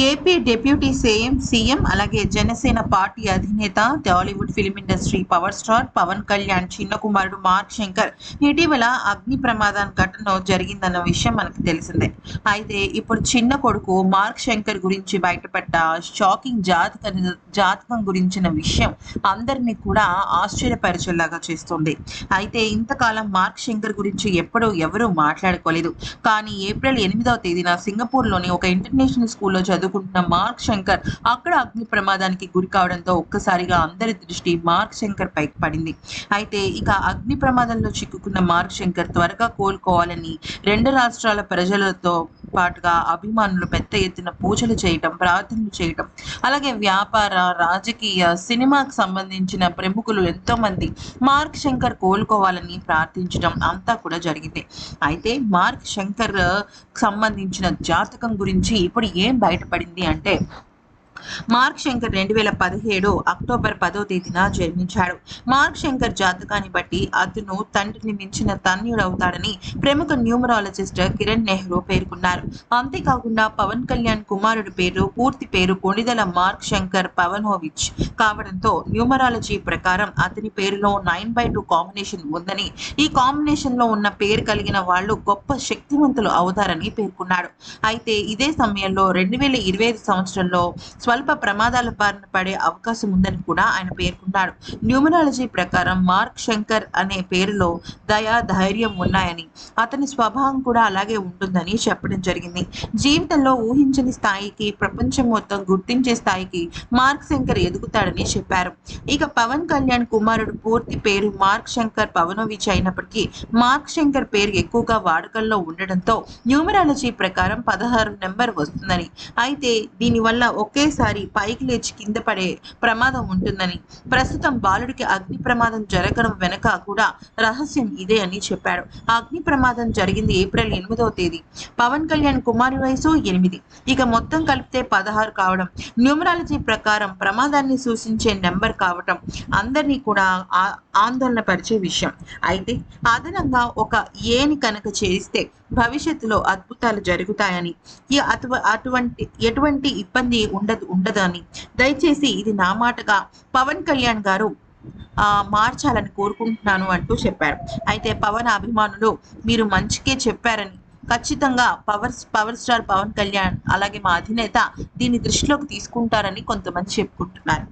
AP deputy CM CM అలాగే Janasena party అధినేత Tollywood film industry power star Pawan Kalyan చిన్న కుమారుడు మార్క్ శంకర్ ఇటీవల అగ్ని ప్రమాదం ఘటన జరిగిందన్న విషయం మనకు తెలిసిందే. అయితే ఇప్పుడు చిన్న కొడుకు మార్క్ శంకర్ గురించి బయటపడ్డ షాకింగ్ జాతక జాతకం గురించిన విషయం అందరినీ కూడా ఆశ్చర్యపరిచేలాగా చేస్తుంది. అయితే ఇంతకాలం మార్క్ శంకర్ గురించి ఎప్పుడూ ఎవరూ మాట్లాడుకోలేదు. కానీ ఏప్రిల్ ఎనిమిదవ తేదీన సింగపూర్లోని ఒక ఇంటర్నేషనల్ స్కూల్లో చదువుకుంటున్న మార్క్ శంకర్ అక్కడ అగ్ని ప్రమాదానికి గురి కావడంతో ఒక్కసారిగా అందరి దృష్టి మార్క్ శంకర్ పైకి పడింది. అయితే ఇక అగ్ని ప్రమాదంలో చిక్కుకున్న మార్క్ శంకర్ త్వరగా కోలుకోవాలని రెండు రాష్ట్రాల ప్రజలతో పాటుగా అభిమానులు పెద్ద ఎత్తున పూజలు చేయటం ప్రార్థనలు చేయటం అలాగే వ్యాపార రాజకీయ సినిమాకు సంబంధించిన ప్రముఖులు ఎంతో మంది మార్క్ శంకర్ కోలుకోవాలని ప్రార్థించడం అంతా కూడా జరిగింది. అయితే మార్క్ శంకర్ సంబంధించిన జాతకం గురించి ఇప్పుడు ఏం బయట ఏర్పడింది అంటే మార్క్ శంకర్ రెండు వేల పదిహేడు అక్టోబర్ పదో తేదీన జన్మించాడు. మార్క్ శంకర్ జాతకాన్ని బట్టి అతను తండ్రిని మించిన తన్యుడవుతాడని ప్రముఖ న్యూమరాలజిస్ట్ కిరణ్ నెహ్రూ పేర్కొన్నారు. అంతేకాకుండా పవన్ కళ్యాణ్ కుమారుడి పేరు పూర్తి పేరు కొణిదల మార్క్ శంకర్ పవనోవిచ్. కావడంతో న్యూమరాలజీ ప్రకారం అతని పేరులో నైన్ బై టూ కాంబినేషన్ ఉందని ఈ కాంబినేషన్లో ఉన్న పేరు కలిగిన వాళ్ళు గొప్ప శక్తివంతులు అవుతారని పేర్కొన్నాడు. అయితే ఇదే సమయంలో రెండు వేల ఇరవై ఐదు సంవత్సరంలో స్వల్ప ప్రమాదాల బారిన పడే అవకాశం ఉందని కూడా ఆయన పేర్కొన్నాడు. న్యూమరాలజీ ప్రకారం మార్క్ శంకర్ అనే పేరులో దయా ధైర్యం ఉన్నాయని అతని స్వభావం కూడా అలాగే ఉంటుందని చెప్పడం జరిగింది. జీవితంలో ఊహించని స్థాయికి ప్రపంచం మొత్తం గుర్తించే స్థాయికి మార్క్ శంకర్ ఎదుగుతాడని చెప్పారు. ఇక పవన్ కళ్యాణ్ కుమారుడు పూర్తి పేరు మార్క్ శంకర్ పవనోవిచ్ అయినప్పటికీ మార్క్ శంకర్ పేరు ఎక్కువగా వాడుకల్లో ఉండడంతో న్యూమరాలజీ ప్రకారం పదహారు నెంబర్ వస్తుందని. అయితే దీనివల్ల ఒకేసారి పైకి లేచి కింద పడే ప్రమాదం ఉంటుందని ప్రస్తుతం బాలుడికి అగ్ని ప్రమాదం జరగడం వెనక కూడా రహస్యం ఇదే అని చెప్పాడు. అగ్ని ప్రమాదం జరిగింది ఏప్రిల్ ఎనిమిదవ తేదీ. పవన్ కళ్యాణ్ కుమారి వయసు ఎనిమిది. ఇక మొత్తం కలిపితే పదహారు కావడం న్యూమరాలజీ ప్రకారం ప్రమాదాన్ని సూచించే నెంబర్ కావటం అందరినీ కూడా ఆ- ఆందోళన పరిచే విషయం. అయితే అదనంగా ఒక ఏని కనుక చేస్తే భవిష్యత్తులో అద్భుతాలు జరుగుతాయని ఈ అటు అటువంటి ఎటువంటి ఇబ్బంది ఉండదు ఉండదని. దయచేసి ఇది నా మాటగా పవన్ కళ్యాణ్ గారు ఆ, మార్చాలని కోరుకుంటున్నాను అంటూ చెప్పారు. అయితే పవన్ అభిమానులు మీరు మంచికే చెప్పారని ఖచ్చితంగా power power star Pawan Kalyan అలాగే మా అధినేత దీన్ని దృష్టిలోకి తీసుకుంటారని కొంతమంది చెప్పుకుంటున్నారు.